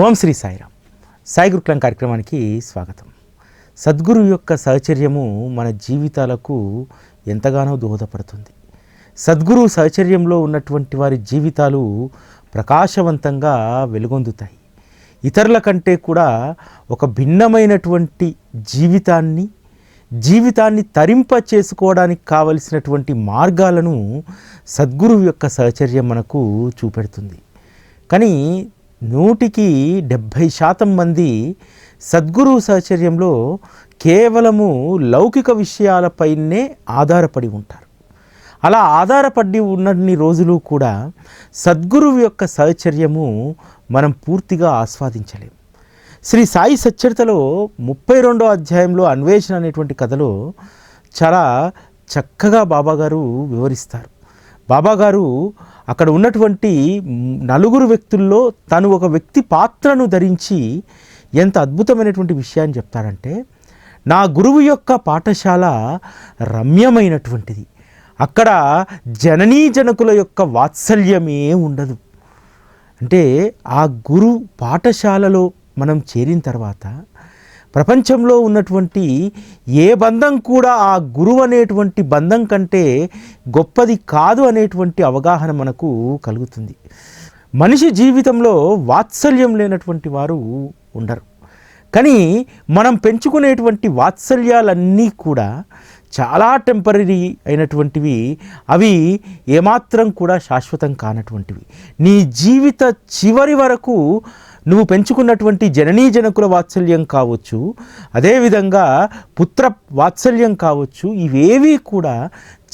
ఓం శ్రీ సాయిరామ్. సాయి గురుకులం కార్యక్రమానికి స్వాగతం. సద్గురు యొక్క సహచర్యము మన జీవితాలకు ఎంతగానో దోహదపడుతుంది. సద్గురు సహచర్యంలో ఉన్నటువంటి వారి జీవితాలు ప్రకాశవంతంగా వెలుగొందుతాయి. ఇతరుల కంటే కూడా ఒక భిన్నమైనటువంటి జీవితాన్ని జీవితాన్ని తరింప చేసుకోవడానికి కావలసినటువంటి మార్గాలను సద్గురువు యొక్క సహచర్యం మనకు చూపెడుతుంది. కానీ నూటికి డెబ్భై శాతం మంది సద్గురు సహచర్యంలో కేవలము లౌకిక విషయాలపైనే ఆధారపడి ఉంటారు. అలా ఆధారపడి ఉన్నన్ని రోజులు కూడా సద్గురువు యొక్క సహచర్యము మనం పూర్తిగా ఆస్వాదించలేం. శ్రీ సాయి సచ్చరితలో ముప్పై రెండో అధ్యాయంలో అన్వేషణ అనేటువంటి కథలో చాలా చక్కగా బాబాగారు వివరిస్తారు. బాబాగారు అక్కడ ఉన్నటువంటి నలుగురు వ్యక్తుల్లో తను ఒక వ్యక్తి పాత్రను ధరించి ఎంత అద్భుతమైనటువంటి విషయాన్ని చెప్తారంటే నా గురువు యొక్క పాఠశాల రమ్యమైనటువంటిది. అక్కడ జననీ జనకుల యొక్క వాత్సల్యమే ఉండదు. అంటే ఆ గురు పాఠశాలలో మనం చేరిన తర్వాత ప్రపంచంలో ఉన్నటువంటి ఏ బంధం కూడా ఆ గురువు అనేటువంటి బంధం కంటే గొప్పది కాదు అనేటువంటి అవగాహన మనకు కలుగుతుంది. మనిషి జీవితంలో వాత్సల్యం లేనటువంటి వారు ఉండరు. కానీ మనం పెంచుకునేటువంటి వాత్సల్యాలన్నీ కూడా చాలా టెంపరీ అయినటువంటివి అవి ఏమాత్రం కూడా శాశ్వతం కానటువంటివి. నీ జీవిత చివరి వరకు నువ్వు పెంచుకున్నటువంటి జననీ జనకుల వాత్సల్యం కావచ్చు అదేవిధంగా పుత్ర వాత్సల్యం కావచ్చు ఇవేవీ కూడా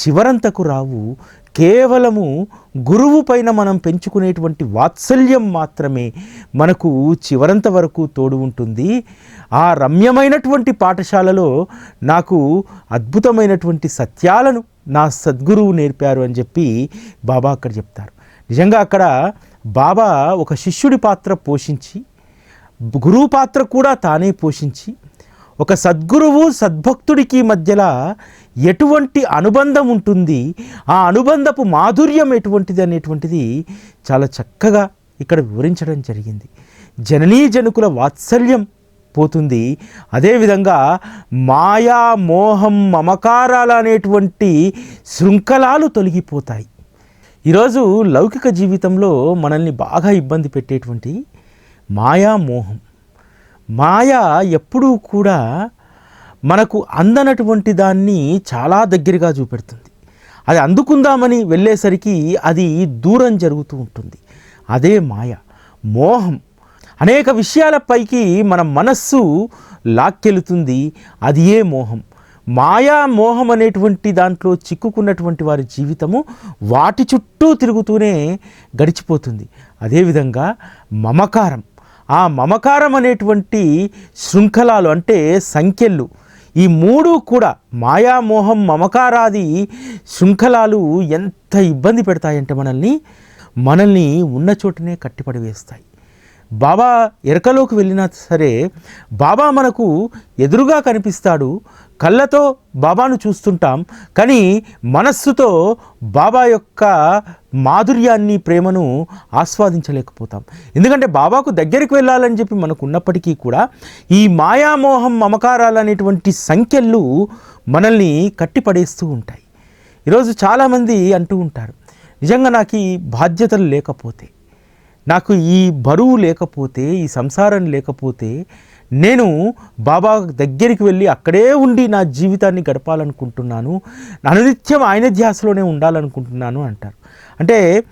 చివరంతకు రావు. కేవలము గురువు పైన మనం పెంచుకునేటువంటి వాత్సల్యం మాత్రమే మనకు చివరంత వరకు తోడు ఉంటుంది. ఆ రమ్యమైనటువంటి పాఠశాలలో నాకు అద్భుతమైనటువంటి సత్యాలను నా సద్గురువు నేర్పారు అని చెప్పి బాబా అక్కడ చెప్తారు. నిజంగా అక్కడ బాబా ఒక శిష్యుడి పాత్ర పోషించి గురువు పాత్ర కూడా తానే పోషించి ఒక సద్గురువు సద్భక్తుడికి మధ్యలో ఎటువంటి అనుబంధం ఉంటుంది ఆ అనుబంధపు మాధుర్యం ఎటువంటిది అనేటువంటిది చాలా చక్కగా ఇక్కడ వివరించడం జరిగింది. జననీ జనుకుల వాత్సల్యం పోతుంది. అదేవిధంగా మాయా మోహం మమకారాలు అనేటువంటి శృంఖలాలు తొలగిపోతాయి. ఈరోజు లౌకిక జీవితంలో మనల్ని బాగా ఇబ్బంది పెట్టేటువంటి మాయా మోహం. మాయ ఎప్పుడూ కూడా మనకు అందనటువంటి దాన్ని చాలా దగ్గరగా చూపెడుతుంది. అది అందుకుందామని వెళ్ళేసరికి అది దూరం జరుగుతూ ఉంటుంది. అదే మాయ మోహం. అనేక విషయాలపైకి మన మనస్సు లాక్కెళుతుంది. అది ఏ మోహం. మాయా మోహం అనేటువంటి దాంట్లో చిక్కుకున్నటువంటి వారి జీవితము వాటి చుట్టూ తిరుగుతూనే గడిచిపోతుంది. అదేవిధంగా మమకారం. ఆ మమకారం అనేటువంటి శృంఖలాలు అంటే సంఖ్యలు. ఈ మూడు కూడా మాయామోహం మమకారాది శృంఖలాలు ఎంత ఇబ్బంది పెడతాయంటే మనల్ని మనల్ని ఉన్న చోటనే కట్టిపడి వేస్తాయి. బాబా ఎరకలోకి వెళ్ళినా సరే బాబా మనకు ఎదురుగా కనిపిస్తాడు. కళ్ళతో బాబాను చూస్తుంటాం. కానీ మనస్సుతో బాబా యొక్క మాధుర్యాన్ని ప్రేమను ఆస్వాదించలేకపోతాం. ఎందుకంటే బాబాకు దగ్గరికి వెళ్ళాలని చెప్పి మనకు ఉన్నప్పటికీ కూడా ఈ మాయామోహం మమకారాలు అనేటువంటి సంఖ్యలు మనల్ని కట్టిపడేస్తూ ఉంటాయి. ఈరోజు చాలామంది అంటూ ఉంటారు నిజంగా నాకు ఈ బాధ్యతలు లేకపోతే నాకు ఈ బరువు లేకపోతే ఈ సంసారం లేకపోతే నేను బాబా దగ్గరికి వెళ్ళి అక్కడే ఉండి నా జీవితాన్ని గడపాలనుకుంటున్నాను. అనునిత్యం ఆయన ధ్యాసలోనే ఉండాలనుకుంటున్నాను అంటారు. అంటే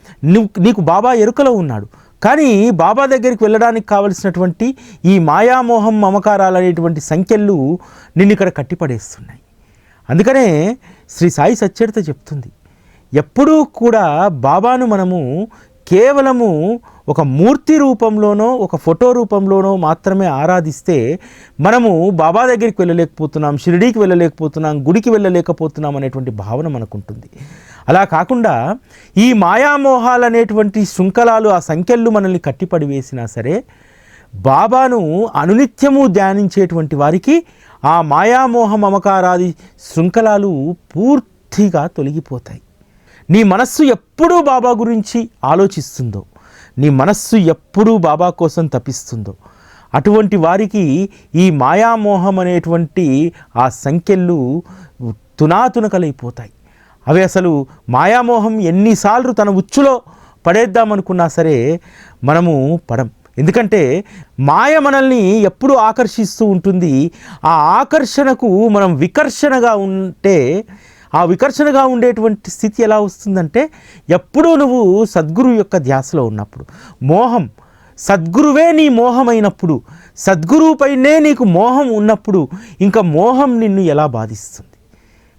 నీకు బాబా ఎరుకలో ఉన్నాడు. కానీ బాబా దగ్గరికి వెళ్ళడానికి కావలసినటువంటి ఈ మాయామోహం మమకారాలు అనేటువంటి సంఖ్యలు నిన్ను ఇక్కడ కట్టిపడేస్తున్నాయి. అందుకనే శ్రీ సాయి సచ్చరిత చెప్తుంది. ఎప్పుడూ కూడా బాబాను మనము కేవలము ఒక మూర్తి రూపంలోనో ఒక ఫోటో రూపంలోనో మాత్రమే ఆరాధిస్తే మనము బాబా దగ్గరికి వెళ్ళలేకపోతున్నాం షిరిడీకి వెళ్ళలేకపోతున్నాం గుడికి వెళ్ళలేకపోతున్నాం అనేటువంటి భావన మనకుంటుంది. అలా కాకుండా ఈ మాయామోహాలు అనేటువంటి శృంఖలాలు ఆ సంఖ్యలు మనల్ని కట్టిపడి వేసినా సరే బాబాను అనునిత్యము ధ్యానించేటువంటి వారికి ఆ మాయామోహ మమకారాది శృంఖలాలు పూర్తిగా తొలగిపోతాయి. నీ మనస్సు ఎప్పుడూ బాబా గురించి ఆలోచిస్తుందో నీ మనస్సు ఎప్పుడూ బాబా కోసం తప్పిస్తుందో. అటువంటి వారికి ఈ మాయామోహం అనేటువంటి ఆ సంఖ్యలు తునాతునకలైపోతాయి. అవి అసలు మాయామోహం ఎన్నిసార్లు తన ఉచ్చులో పడేద్దామనుకున్నా సరే మనము పడం. ఎందుకంటే మాయ మనల్ని ఎప్పుడు ఆకర్షిస్తూ ఉంటుంది. ఆ ఆకర్షణకు మనం వికర్షణగా ఉంటే ఆ వికర్షణగా ఉండేటువంటి స్థితి ఎలా వస్తుందంటే ఎప్పుడూ నువ్వు సద్గురు యొక్క ధ్యాసలో ఉన్నప్పుడు మోహం సద్గురువే నీ మోహమైనప్పుడు సద్గురువుపైనే నీకు మోహం ఉన్నప్పుడు ఇంకా మోహం నిన్ను ఎలా బాధిస్తుంది?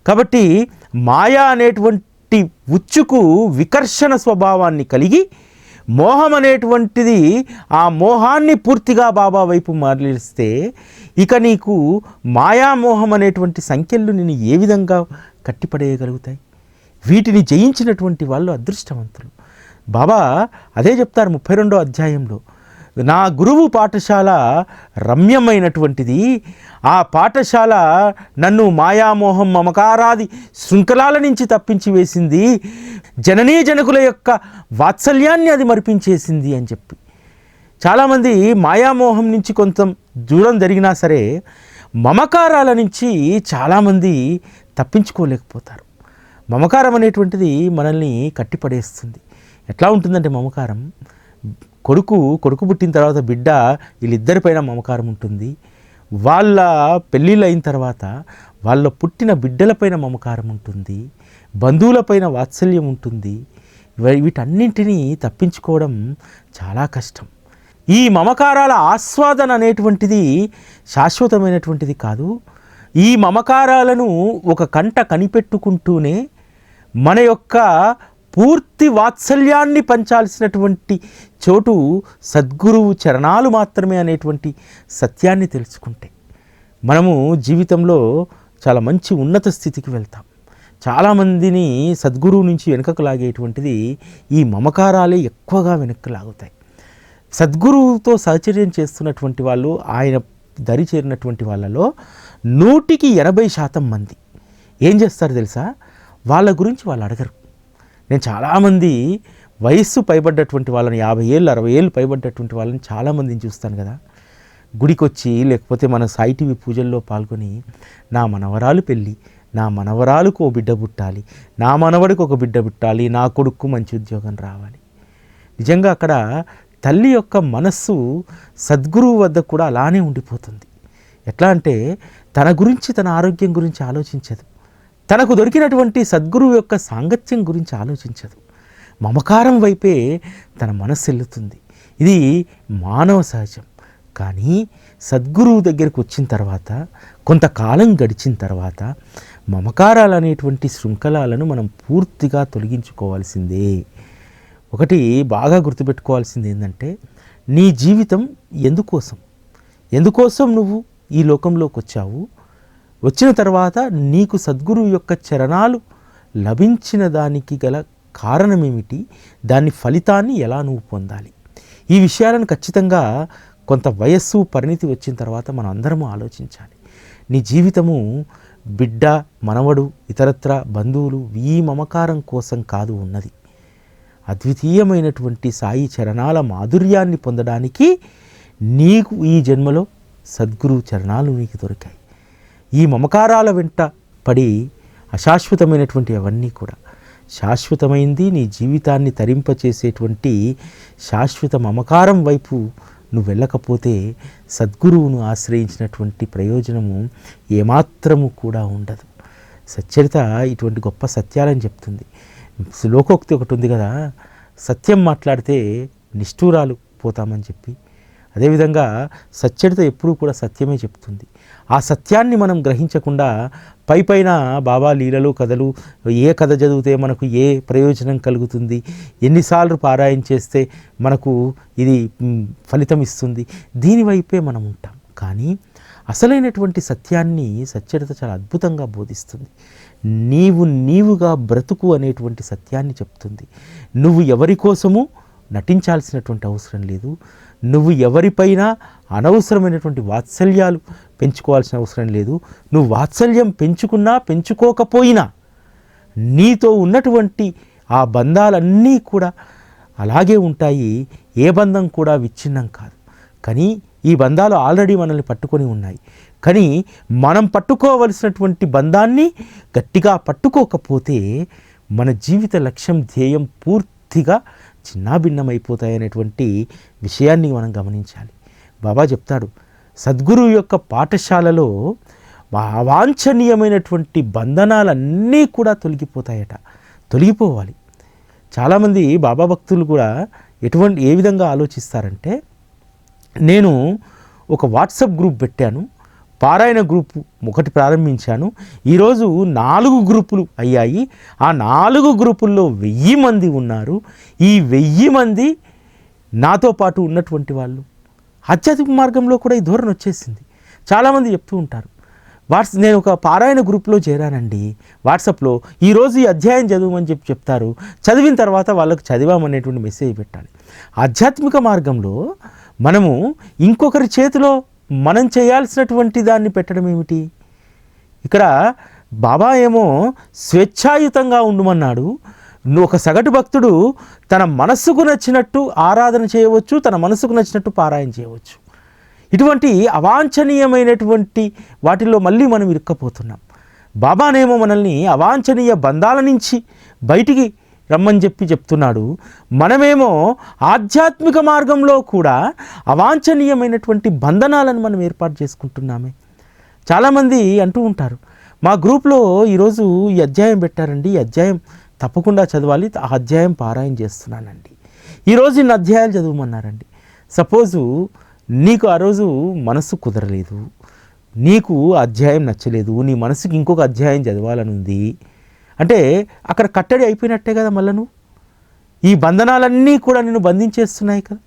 కాబట్టి మాయా అనేటువంటి ఉచ్చుకు వికర్షణ స్వభావాన్ని కలిగి మోహం అనేటువంటిది ఆ మోహాన్ని పూర్తిగా బాబా వైపు మరలిస్తే ఇక నీకు మాయామోహం అనేటువంటి సంఖ్యలు నేను ఏ విధంగా కట్టిపడేయగలుగుతాయి. వీటిని జయించినటువంటి వాళ్ళు అదృష్టవంతులు. బాబా అదే చెప్తారు ముప్పై రెండో అధ్యాయంలో. నా గురువు పాఠశాల రమ్యమైనటువంటిది. ఆ పాఠశాల నన్ను మాయామోహం మమకారాది శృంఖలాల నుంచి తప్పించి వేసింది. జననీ జనకుల యొక్క వాత్సల్యాన్ని అది మరిపించేసింది అని చెప్పి. చాలామంది మాయామోహం నుంచి కొంత దూరం జరిగినా సరే మమకారాల నుంచి చాలామంది తప్పించుకోలేకపోతారు. మమకారం అనేటువంటిది మనల్ని కట్టిపడేస్తుంది. ఎట్లా ఉంటుందంటే మమకారం? కొడుకు కొడుకు పుట్టిన తర్వాత బిడ్డ వీళ్ళిద్దరిపైన మమకారం ఉంటుంది. వాళ్ళ పెళ్ళిళ్ళు అయిన తర్వాత వాళ్ళ పుట్టిన బిడ్డలపైన మమకారం ఉంటుంది. బంధువులపైన వాత్సల్యం ఉంటుంది. వీటన్నింటినీ తప్పించుకోవడం చాలా కష్టం. ఈ మమకారాల ఆస్వాదన అనేటువంటిది శాశ్వతమైనటువంటిది కాదు. ఈ మమకారాలను ఒక కంట కనిపెట్టుకుంటూనే మన యొక్క పూర్తి వాత్సల్యాన్ని పంచాల్సినటువంటి చోటు సద్గురువు చరణాలు మాత్రమే అనేటువంటి సత్యాన్ని తెలుసుకుంటే మనము జీవితంలో చాలా మంచి ఉన్నత స్థితికి వెళ్తాం. చాలామందిని సద్గురువు నుంచి వెనుకకు లాగేటువంటిది ఈ మమకారాలే ఎక్కువగా వెనక్కు లాగుతాయి. సద్గురువుతో సహచర్యం చేస్తున్నటువంటి వాళ్ళు ఆయన దరి చేరినటువంటి వాళ్ళలో నూటికి ఎనభై శాతం మంది. ఏం చేస్తారు తెలుసా? వాళ్ళ గురించి వాళ్ళు అడగరు. నేను చాలామంది వయస్సు పైబడ్డటువంటి వాళ్ళని యాభై ఏళ్ళు అరవై ఏళ్ళు పైబడ్డటువంటి వాళ్ళని చాలామందిని చూస్తాను కదా. గుడికొచ్చి లేకపోతే మన సాయి టీవీ పూజల్లో పాల్గొని నా మనవరాలు పెళ్ళి నా మనవరాలకు ఓ బిడ్డ పుట్టాలి నా మనవడికి ఒక బిడ్డ పుట్టాలి నా కొడుకు మంచి ఉద్యోగం రావాలి. నిజంగా అక్కడ తల్లి యొక్క మనస్సు సద్గురువు వద్ద కూడా అలానే ఉండిపోతుంది. ఎట్లా అంటే తన గురించి తన ఆరోగ్యం గురించి ఆలోచించదు. తనకు దొరికినటువంటి సద్గురువు యొక్క సాంగత్యం గురించి ఆలోచించదు. మమకారం వైపే తన మనస్సు వెళ్తుంది ఇది మానవ సహజం. కానీ సద్గురువు దగ్గరికి వచ్చిన తర్వాత కొంతకాలం గడిచిన తర్వాత మమకారాలు అనేటువంటి శృంఖలాలను మనం పూర్తిగా తొలగించుకోవాల్సిందే. ఒకటి బాగా గుర్తుపెట్టుకోవాల్సింది ఏంటంటే నీ జీవితం ఎందుకోసం? ఎందుకోసం నువ్వు ఈ లోకంలోకి వచ్చావు? వచ్చిన తర్వాత నీకు సద్గురువు యొక్క చరణాలు లభించిన దానికి గల కారణమేమిటి? దాని ఫలితాన్ని ఎలా నువ్వు పొందాలి? ఈ విషయాలను ఖచ్చితంగా కొంత వయస్సు పరిణితి వచ్చిన తర్వాత మనం అందరము ఆలోచించాలి. నీ జీవితము బిడ్డ మనవడు ఇతరత్ర బంధువులు ఈ మమకారం కోసం కాదు ఉన్నది. అద్వితీయమైనటువంటి సాయి చరణాల మాధుర్యాన్ని పొందడానికి నీకు ఈ జన్మలో సద్గురు చరణాలు నీకు దొరికాయి. ఈ మమకారాల వెంట పడి అశాశ్వతమైనటువంటి అవన్నీ కూడా శాశ్వతమైంది నీ జీవితాన్ని తరింపచేసేటువంటి శాశ్వత మమకారం వైపు నువ్వు వెళ్ళకపోతే సద్గురువును ఆశ్రయించినటువంటి ప్రయోజనము ఏమాత్రము కూడా ఉండదు. సచ్చరిత ఇటువంటి గొప్ప సత్యాలని చెప్తుంది. శ్లోకోక్తి ఒకటి ఉంది కదా సత్యం మాట్లాడితే నిష్ఠూరాలు పోతామని చెప్పి. అదేవిధంగా సచ్చడిత ఎప్పుడూ కూడా సత్యమే చెప్తుంది. ఆ సత్యాన్ని మనం గ్రహించకుండా పై పైన బాబా లీలలు కథలు ఏ కథ చదివితే మనకు ఏ ప్రయోజనం కలుగుతుంది ఎన్నిసార్లు పారాయణ చేస్తే మనకు ఇది ఫలితం ఇస్తుంది దీనివైపే మనం ఉంటాం. కానీ అసలైనటువంటి సత్యాన్ని సచ్చరిత చాలా అద్భుతంగా బోధిస్తుంది. నీవు నీవుగా బ్రతుకు అనేటువంటి సత్యాన్ని చెప్తుంది. నువ్వు ఎవరి కోసము నటించాల్సినటువంటి అవసరం లేదు. నువ్వు ఎవరిపైన అనవసరమైనటువంటి వాత్సల్యాలు పెంచుకోవాల్సిన అవసరం లేదు. నువ్వు వాత్సల్యం పెంచుకున్నా పెంచుకోకపోయినా నీతో ఉన్నటువంటి ఆ బంధాలన్నీ కూడా అలాగే ఉంటాయి. ఏ బంధం కూడా విచ్ఛిన్నం కాదు. కానీ ఈ బంధాలు ఆల్రెడీ మనల్ని పట్టుకొని ఉన్నాయి. కానీ మనం పట్టుకోవలసినటువంటి బంధాన్ని గట్టిగా పట్టుకోకపోతే మన జీవిత లక్ష్యం ధ్యేయం పూర్తిగా చిన్నాభిన్నమైపోతాయనేటువంటి విషయాన్ని మనం గమనించాలి. బాబా చెప్తాడు సద్గురువు యొక్క పాఠశాలలో అవాంఛనీయమైనటువంటి బంధనాలన్నీ కూడా తొలగిపోతాయట. తొలగిపోవాలి. చాలామంది బాబా భక్తులు కూడా ఎటువంటి ఏ విధంగా ఆలోచిస్తారంటే నేను ఒక వాట్సాప్ గ్రూప్ పెట్టాను పారాయణ గ్రూప్ ఒకటి ప్రారంభించాను. ఈరోజు నాలుగు గ్రూపులు అయ్యాయి. ఆ నాలుగు గ్రూపుల్లో వెయ్యి మంది ఉన్నారు. ఈ వెయ్యి మంది నాతో పాటు ఉన్నటువంటి వాళ్ళు. ఆధ్యాత్మిక మార్గంలో కూడా ఈ ధోరణి వచ్చేసింది. చాలామంది చెప్తూ ఉంటారు వాట్స్ నేను ఒక పారాయణ గ్రూప్లో చేరానండి. వాట్సాప్లో ఈరోజు ఈ అధ్యాయం చదవమని చెప్పి చెప్తారు. చదివిన తర్వాత వాళ్ళకు చదివామనేటువంటి మెసేజ్ పెట్టాలి. ఆధ్యాత్మిక మార్గంలో మనము ఇంకొకరి చేతిలో మనం చేయాల్సినటువంటి దాన్ని పెట్టడం ఏమిటి? ఇక్కడ బాబా ఏమో స్వేచ్ఛాయుతంగా ఉండమన్నాడు. నువ్వు ఒక సగటు భక్తుడు తన మనస్సుకు నచ్చినట్టు ఆరాధన చేయవచ్చు తన మనసుకు నచ్చినట్టు పారాయణ చేయవచ్చు. ఇటువంటి అవాంఛనీయమైనటువంటి వాటిల్లో మళ్ళీ మనం ఇరుక్కపోతున్నాం. బాబానేమో మనల్ని అవాంఛనీయ బంధాల నుంచి బయటికి రమ్మని చెప్పి చెప్తున్నాడు. మనమేమో ఆధ్యాత్మిక మార్గంలో కూడా అవాంఛనీయమైనటువంటి బంధనాలను మనం ఏర్పాటు చేసుకుంటున్నామే. చాలామంది అంటూ ఉంటారు మా గ్రూప్లో ఈరోజు ఈ అధ్యాయం పెట్టారండి ఈ అధ్యాయం తప్పకుండా చదవాలి ఆ అధ్యాయం పారాయణ చేస్తున్నానండి. ఈరోజు ఇన్ని అధ్యాయాలు చదవమన్నారండి. సపోజు నీకు ఆ రోజు మనసు కుదరలేదు నీకు అధ్యాయం నచ్చలేదు నీ మనసుకి ఇంకొక అధ్యాయం చదవాలని ఉంది అంటే అక్కడ కట్టడి అయిపోయినట్టే కదా మళ్ళీ నువ్వు ఈ బంధనాలన్నీ కూడా నిన్ను బంధించేస్తున్నాయి కదా?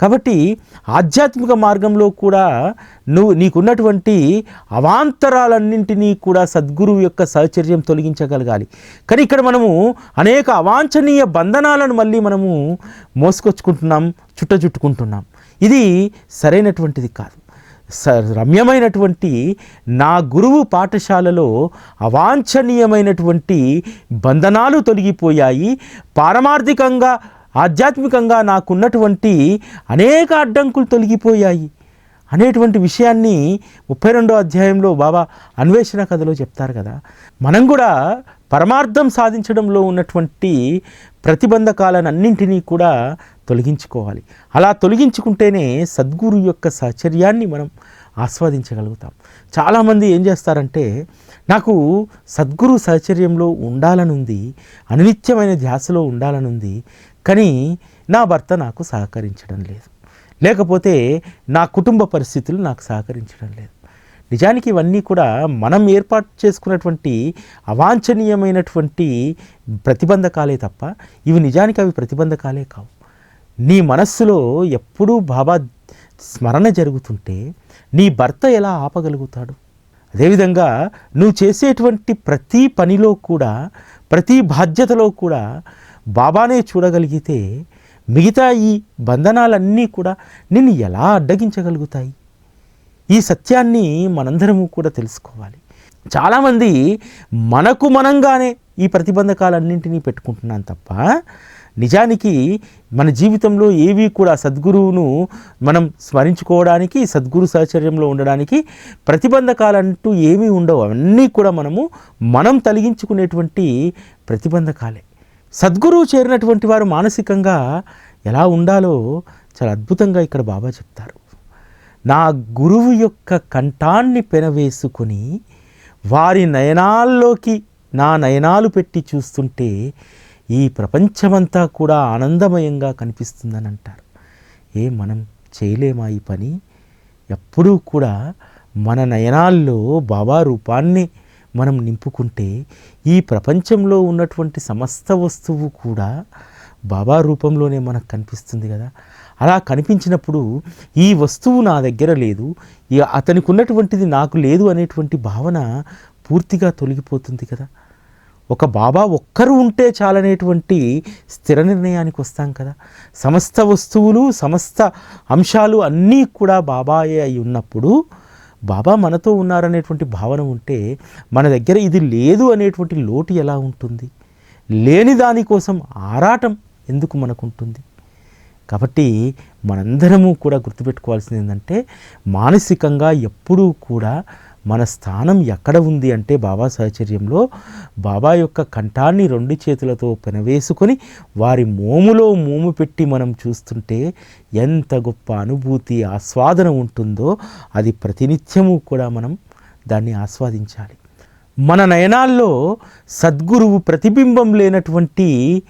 కాబట్టి ఆధ్యాత్మిక మార్గంలో కూడా నువ్వు నీకున్నటువంటి అవాంతరాలన్నింటినీ కూడా సద్గురువు యొక్క సహచర్యం తొలగించగలగాలి. కానీ ఇక్కడ మనము అనేక అవాంఛనీయ బంధనాలను మళ్ళీ మనము మోసుకొచ్చుకుంటున్నాం చుట్ట చుట్టుకుంటున్నాం ఇది సరైనటువంటిది కాదు. రమ్యమైనటువంటి నా గురువు పాఠశాలలో అవాంఛనీయమైనటువంటి బంధనాలు తొలగిపోయాయి. పారమార్థికంగా ఆధ్యాత్మికంగా నాకున్నటువంటి అనేక అడ్డంకులు తొలగిపోయాయి. అనేటువంటి విషయాన్ని ముప్పై రెండో అధ్యాయంలో బాబా అన్వేషణ కథలో చెప్తారు కదా. మనం కూడా పరమార్థం సాధించడంలో ఉన్నటువంటి ప్రతిబంధకాలను అన్నింటినీ కూడా తొలగించుకోవాలి. అలా తొలగించుకుంటేనే సద్గురు యొక్క సహచర్యాన్ని మనం ఆస్వాదించగలుగుతాం. చాలామంది ఏం చేస్తారంటే నాకు సద్గురు సహచర్యంలో ఉండాలనుంది అనినిత్యమైన ధ్యాసలో ఉండాలనుంది కానీ నా భర్త నాకు సహకరించడం లేదు. లేకపోతే నా కుటుంబ పరిస్థితులు నాకు సహకరించడం లేదు. నిజానికి ఇవన్నీ కూడా మనం ఏర్పాటు చేసుకున్నటువంటి అవాంఛనీయమైనటువంటి ప్రతిబంధకాలే తప్ప ఇవి నిజానికి అవి ప్రతిబంధకాలే కావు. నీ మనస్సులో ఎప్పుడూ బాబా స్మరణ జరుగుతుంటే నీ భర్త ఎలా ఆపగలుగుతాడు? అదేవిధంగా నువ్వు చేసేటువంటి ప్రతి పనిలో కూడా ప్రతి బాధ్యతలో కూడా బాబానే చూడగలిగితే మిగతా ఈ బంధనాలన్నీ కూడా నిన్ను ఎలా అడ్డగించగలుగుతాయి? ఈ సత్యాన్ని మనందరము కూడా తెలుసుకోవాలి. చాలామంది మనకు మనంగానే ఈ ప్రతిబంధకాలన్నింటినీ పెట్టుకుంటున్నాం తప్ప నిజానికి మన జీవితంలో ఏవి కూడా సద్గురువును మనం స్మరించుకోవడానికి సద్గురు సహచర్యంలో ఉండడానికి ప్రతిబంధకాలంటూ ఏమీ ఉండవు. అవన్నీ కూడా మనము మనం తొలగించుకునేటువంటి ప్రతిబంధకాలే. సద్గురువు చేరినటువంటి వారు మానసికంగా ఎలా ఉండాలో చాలా అద్భుతంగా ఇక్కడ బాబా చెప్తారు. నా గురువు యొక్క కంఠాన్ని పెనవేసుకొని వారి నయనాల్లోకి నా నయనాలు పెట్టి చూస్తుంటే ఈ ప్రపంచమంతా కూడా ఆనందమయంగా కనిపిస్తుందని అంటారు. ఏ మనం చేయలేమా ఈ పని? ఎప్పుడూ కూడా మన నయనాల్లో బాబా రూపాన్ని మనం నింపుకుంటే ఈ ప్రపంచంలో ఉన్నటువంటి సమస్త వస్తువు కూడా బాబా రూపంలోనే మనకు కనిపిస్తుంది కదా. అలా కనిపించినప్పుడు ఈ వస్తువు నా దగ్గర లేదు ఈ అతనికి ఉన్నటువంటిది నాకు లేదు అనేటువంటి భావన పూర్తిగా తొలగిపోతుంది కదా. ఒక బాబా ఒక్కరు ఉంటే చాలనేటువంటి స్థిర నిర్ణయానికి వస్తాం కదా. సమస్త వస్తువులు సమస్త అంశాలు అన్నీ కూడా బాబాయే అయి ఉన్నప్పుడు బాబా మనతో ఉన్నారనేటువంటి భావన ఉంటే మన దగ్గర ఇది లేదు అనేటువంటి లోటు ఎలా ఉంటుంది? లేని దానికోసం ఆరాటం ఎందుకు మనకుంటుంది? కాబట్టి మనందరము కూడా గుర్తుపెట్టుకోవాల్సింది ఏంటంటే మానసికంగా ఎప్పుడూ కూడా మన స్థానం ఎక్కడ ఉంది అంటే బాబా సహచర్యంలో బాబా యొక్క కంఠాన్ని రెండు చేతులతో పెనవేసుకొని వారి మోములో మోము పెట్టి మనం చూస్తుంటే ఎంత గొప్ప అనుభూతి ఆస్వాదన ఉంటుందో అది ప్రతినిత్యము కూడా మనం దాన్ని ఆస్వాదించాలి. మన నయనాల్లో సద్గురువు ప్రతిబింబం లేనటువంటి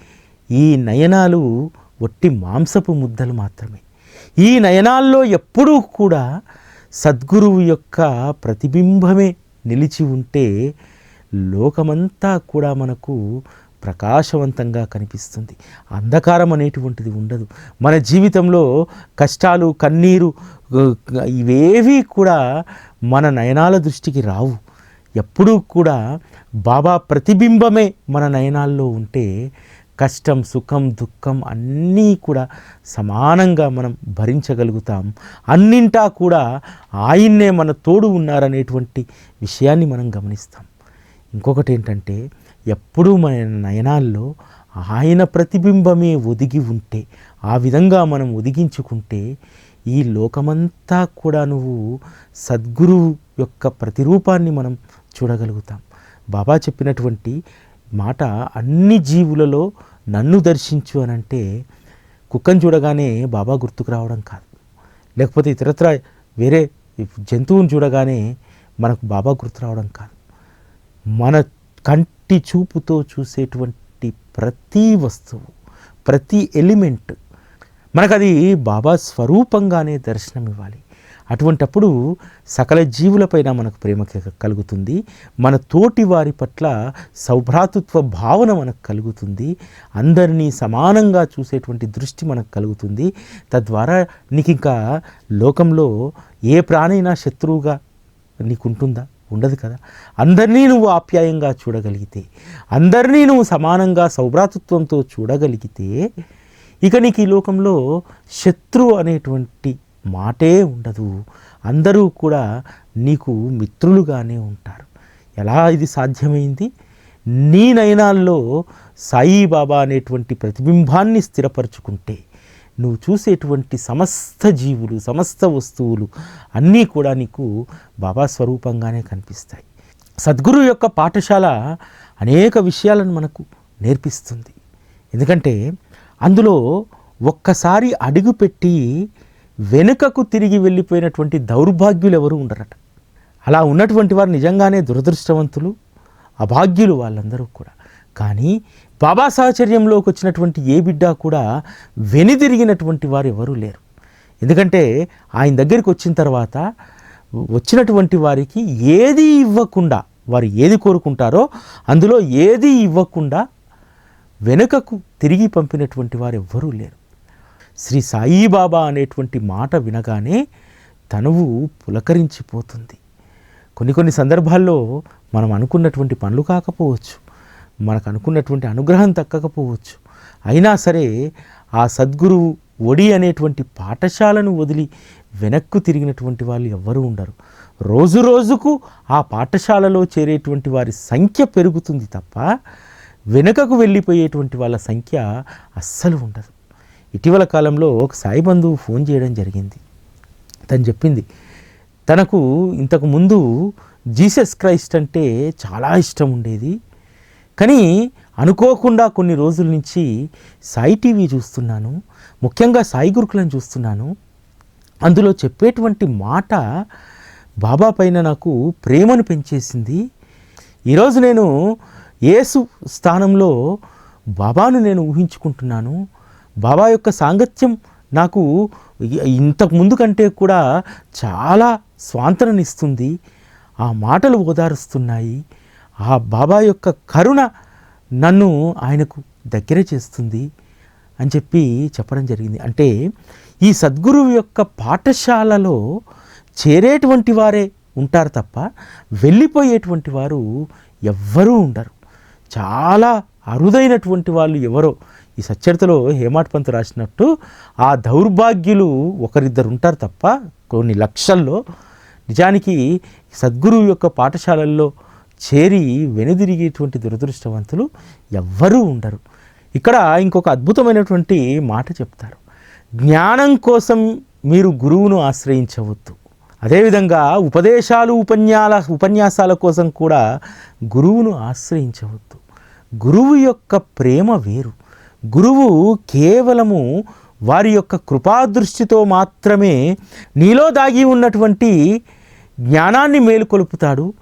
ఈ నయనాలు ఒట్టి మాంసపు ముద్దలు మాత్రమే. ఈ నయనాల్లో ఎప్పుడూ కూడా సద్గురువు యొక్క ప్రతిబింబమే నిలిచి ఉంటే లోకమంతా కూడా మనకు ప్రకాశవంతంగా కనిపిస్తుంది. అంధకారం అనేటువంటిది ఉండదు. మన జీవితంలో కష్టాలు కన్నీరు ఇవేవీ కూడా మన నయనాల దృష్టికి రావు. ఎప్పుడూ కూడా బాబా ప్రతిబింబమే మన నయనాల్లో ఉంటే కష్టం సుఖం దుఃఖం అన్నీ కూడా సమానంగా మనం భరించగలుగుతాం. అన్నింటా కూడా ఆయన్నే మన తోడు ఉన్నారనేటువంటి విషయాన్ని మనం గమనిస్తాం. ఇంకొకటి ఏంటంటే ఎప్పుడూ మన నయనాల్లో ఆయన ప్రతిబింబమే ఒదిగి ఉంటే ఆ విధంగా మనం ఒదిగించుకుంటే ఈ లోకమంతా కూడా నువ్వు సద్గురువు యొక్క ప్రతిరూపాన్ని మనం చూడగలుగుతాం. బాబా చెప్పినటువంటి మాట అన్ని జీవులలో నన్ను దర్శించు అని అంటే కుక్కను చూడగానే బాబా గుర్తుకు రావడం కాదు. లేకపోతే ఇతరత్ర వేరే జంతువుని చూడగానే మనకు బాబా గుర్తు రావడం కాదు. మన కంటి చూపుతో చూసేటువంటి ప్రతి వస్తువు ప్రతి ఎలిమెంట్ మనకు అది బాబా స్వరూపంగానే దర్శనం ఇవ్వాలి అటువంటప్పుడు సకల జీవులపైన మనకు ప్రేమ క- కలుగుతుంది. మన తోటి వారి పట్ల సౌభ్రాతృత్వ భావన మనకు కలుగుతుంది. అందరినీ సమానంగా చూసేటువంటి దృష్టి మనకు కలుగుతుంది. తద్వారా నీకు ఇంకా లోకంలో ఏ ప్రాణైనా శత్రువుగా నీకుంటుందా? ఉండదు కదా. అందరినీ నువ్వు ఆప్యాయంగా చూడగలిగితే అందరినీ నువ్వు సమానంగా సౌభ్రాతృత్వంతో చూడగలిగితే ఇక నీకు ఈ లోకంలో శత్రు అనేటువంటి మాటే ఉండదు. అందరూ కూడా నీకు మిత్రులుగానే ఉంటారు. ఎలా ఇది సాధ్యమైంది? నీ నయనాల్లో సాయిబాబా అనేటువంటి ప్రతిబింబాన్ని స్థిరపరచుకుంటే నువ్వు చూసేటువంటి సమస్త జీవులు సమస్త వస్తువులు అన్నీ కూడా నీకు బాబా స్వరూపంగానే కనిపిస్తాయి. సద్గురు యొక్క పాఠశాల అనేక విషయాలను మనకు నేర్పిస్తుంది. ఎందుకంటే అందులో ఒక్కసారి అడుగుపెట్టి వెనుకకు తిరిగి వెళ్ళిపోయినటువంటి దౌర్భాగ్యులు ఎవరు ఉండరట. అలా ఉన్నటువంటి వారు నిజంగానే దురదృష్టవంతులు అభాగ్యులు వాళ్ళందరూ కూడా. కానీ బాబా సాహచర్యంలోకి వచ్చినటువంటి ఏ బిడ్డ కూడా వెనుదిరిగినటువంటి వారు ఎవరూ లేరు. ఎందుకంటే ఆయన దగ్గరికి వచ్చిన తర్వాత వచ్చినటువంటి వారికి ఏది ఇవ్వకుండా వారు ఏది కోరుకుంటారో అందులో ఏది ఇవ్వకుండా వెనుకకు తిరిగి పంపినటువంటి వారు ఎవ్వరూ లేరు. శ్రీ సాయిబాబా అనేటువంటి మాట వినగానే తనువు పులకరించిపోతుంది. కొన్ని కొన్ని సందర్భాల్లో మనం అనుకున్నటువంటి పనులు కాకపోవచ్చు మనకు అనుకున్నటువంటి అనుగ్రహం తక్కకపోవచ్చు. అయినా సరే ఆ సద్గురువు ఒడి అనేటువంటి పాఠశాలను వదిలి వెనక్కు తిరిగినటువంటి వాళ్ళు ఎవ్వరూ ఉండరు. రోజు రోజుకు ఆ పాఠశాలలో చేరేటువంటి వారి సంఖ్య పెరుగుతుంది తప్ప వెనుకకు వెళ్ళిపోయేటువంటి వాళ్ళ సంఖ్య అస్సలు ఉండదు. ఇటీవల కాలంలో ఒక సాయి బంధువు ఫోన్ చేయడం జరిగింది. తను చెప్పింది తనకు ఇంతకు ముందు జీసస్ క్రైస్ట్ అంటే చాలా ఇష్టం ఉండేది. కానీ అనుకోకుండా కొన్ని రోజుల నుంచి సాయి టీవీ చూస్తున్నాను ముఖ్యంగా సాయి గురుకులను చూస్తున్నాను. అందులో చెప్పేటువంటి మాట బాబా పైన నాకు ప్రేమను పెంచేసింది. ఈరోజు నేను యేసు స్థానంలో బాబాను నేను ఊహించుకుంటున్నాను. బాబా యొక్క సాంగత్యం నాకు ఇంతకు ముందు కంటే కూడా చాలా స్వాంతననిస్తుంది. ఆ మాటలు ఓదారుస్తున్నాయి. ఆ బాబా యొక్క కరుణ నన్ను ఆయనకు దగ్గర చేస్తుంది అని చెప్పి చెప్పడం జరిగింది. అంటే ఈ సద్గురువు యొక్క పాఠశాలలో చేరేటువంటి వారే ఉంటారు తప్ప వెళ్ళిపోయేటువంటి వారు ఎవ్వరూ ఉండరు. చాలా అరుదైనటువంటి వాళ్ళు ఎవరో ఈ సచ్చరితలో హేమాట్ పంత్ రాసినట్టు ఆ దౌర్భాగ్యులు ఒకరిద్దరు ఉంటారు తప్ప కొన్ని లక్షల్లో నిజానికి సద్గురువు యొక్క పాఠశాలల్లో చేరి వెనుదిరిగేటువంటి దురదృష్టవంతులు ఎవ్వరూ ఉండరు. ఇక్కడ ఇంకొక అద్భుతమైనటువంటి మాట చెప్తారు. జ్ఞానం కోసం మీరు గురువును ఆశ్రయించవద్దు. అదేవిధంగా ఉపదేశాలు ఉపన్యాల ఉపన్యాసాల కోసం కూడా గురువును ఆశ్రయించవద్దు. గురువు యొక్క ప్రేమ వేరు. గురువు కేవలము వారి యొక్క కృపాదృష్టితో మాత్రమే నీలో దాగి ఉన్నటువంటి జ్ఞానాన్ని మేలుకొలుపుతాడు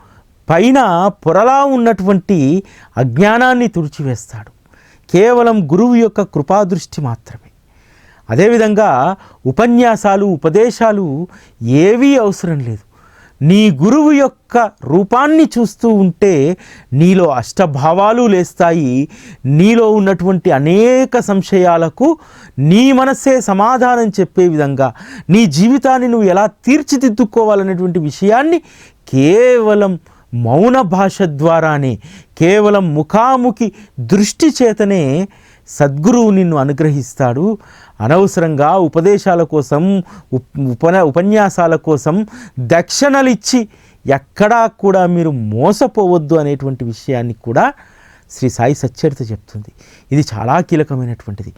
పైన పొరలా ఉన్నటువంటి అజ్ఞానాన్ని తుడిచివేస్తాడు. కేవలం గురువు యొక్క కృపాదృష్టి మాత్రమే. అదేవిధంగా ఉపన్యాసాలు ఉపదేశాలు ఏవీ అవసరం లేదు. నీ గురువు యొక్క రూపాన్ని చూస్తూ ఉంటే నీలో అష్టభావాలు లేస్తాయి. నీలో ఉన్నటువంటి అనేక సంశయాలకు నీ మనస్సే సమాధానం చెప్పే విధంగా నీ జీవితాన్ని నువ్వు ఎలా తీర్చిదిద్దుకోవాలనేటువంటి విషయాన్ని కేవలం మౌన భాష ద్వారానే కేవలం ముఖాముఖి దృష్టి చేతనే సద్గురువు నిన్ను అనుగ్రహిస్తాడు. అనవసరంగా ఉపదేశాల కోసం ఉపన ఉపన్యాసాల కోసం దక్షిణలిచ్చి ఎక్కడా కూడా మీరు మోసపోవద్దు అనేటువంటి విషయాన్ని కూడా శ్రీ సాయి సచ్చరిత చెప్తుంది. ఇది చాలా కీలకమైనటువంటిది.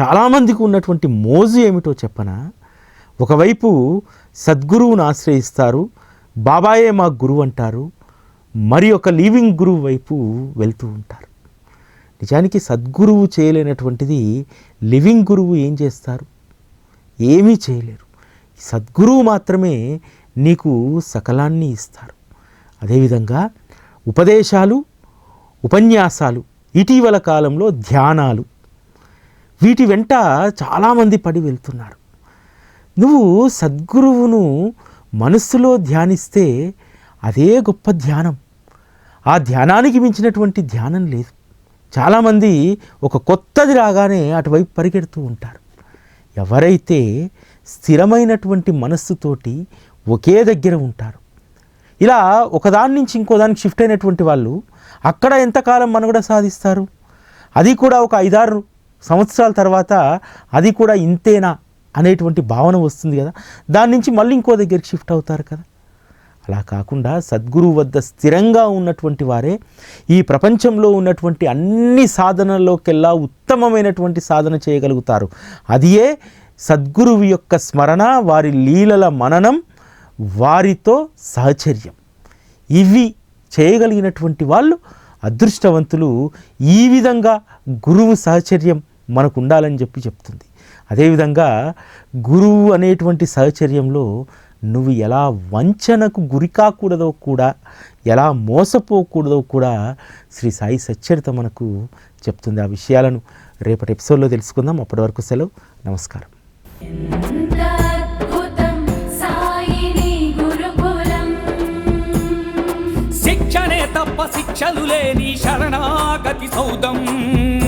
చాలామందికి ఉన్నటువంటి మోజు ఏమిటో చెప్పనా? ఒకవైపు సద్గురువును ఆశ్రయిస్తారు బాబాయే మా గురువు అంటారు మరి ఒక లీవింగ్ గురువు వైపు వెళ్తూ ఉంటారు. నిజానికి సద్గురువు చేయలేనటువంటిది లివింగ్ గురువు ఏం చేస్తారు? ఏమీ చేయలేరు. సద్గురువు మాత్రమే నీకు సకలాన్ని ఇస్తారు. అదేవిధంగా ఉపదేశాలు ఉపన్యాసాలు ఇటీవల కాలంలో ధ్యానాలు వీటి వెంట చాలామంది పడి వెళ్తున్నారు. నువ్వు సద్గురువును మనస్సులో ధ్యానిస్తే అదే గొప్ప ధ్యానం. ఆ ధ్యానానికి మించినటువంటి ధ్యానం లేదు. చాలామంది ఒక కొత్తది రాగానే అటువైపు పరిగెడుతూ ఉంటారు. ఎవరైతే స్థిరమైనటువంటి మనస్సుతోటి ఒకే దగ్గర ఉంటారు ఇలా ఒకదాని నుంచి ఇంకో దానికి షిఫ్ట్ అయినటువంటి వాళ్ళు అక్కడ ఎంతకాలం మనుగడ సాధిస్తారు? అది కూడా ఒక ఐదారు సంవత్సరాల తర్వాత అది కూడా ఇంతేనా అనేటువంటి భావన వస్తుంది కదా. దాని నుంచి మళ్ళీ ఇంకో దగ్గరికి షిఫ్ట్ అవుతారు కదా. అలా కాకుండా సద్గురువు వద్ద స్థిరంగా ఉన్నటువంటి వారే ఈ ప్రపంచంలో ఉన్నటువంటి అన్ని సాధనల్లోకెల్లా ఉత్తమమైనటువంటి సాధన చేయగలుగుతారు. అదియే సద్గురువు యొక్క స్మరణ వారి లీలల మననం వారితో సహచర్యం. ఇవి చేయగలిగినటువంటి వాళ్ళు అదృష్టవంతులు. ఈ విధంగా గురువు సహచర్యం మనకు ఉండాలని చెప్పి చెప్తుంది. అదేవిధంగా గురువు అనేటువంటి సహచర్యంలో నువ్వు ఎలా వంచనకు గురి కాకూడదో కూడా ఎలా మోసపోకూడదో కూడా శ్రీ సాయి సచ్చరిత మనకు చెప్తుంది ఆ విషయాలను. రేపటి ఎపిసోడ్లో తెలుసుకుందాం. అప్పటి వరకు సెలవు. నమస్కారం. శిక్షణే తప్ప శిక్షలు లేని శరణాగతి సౌదం.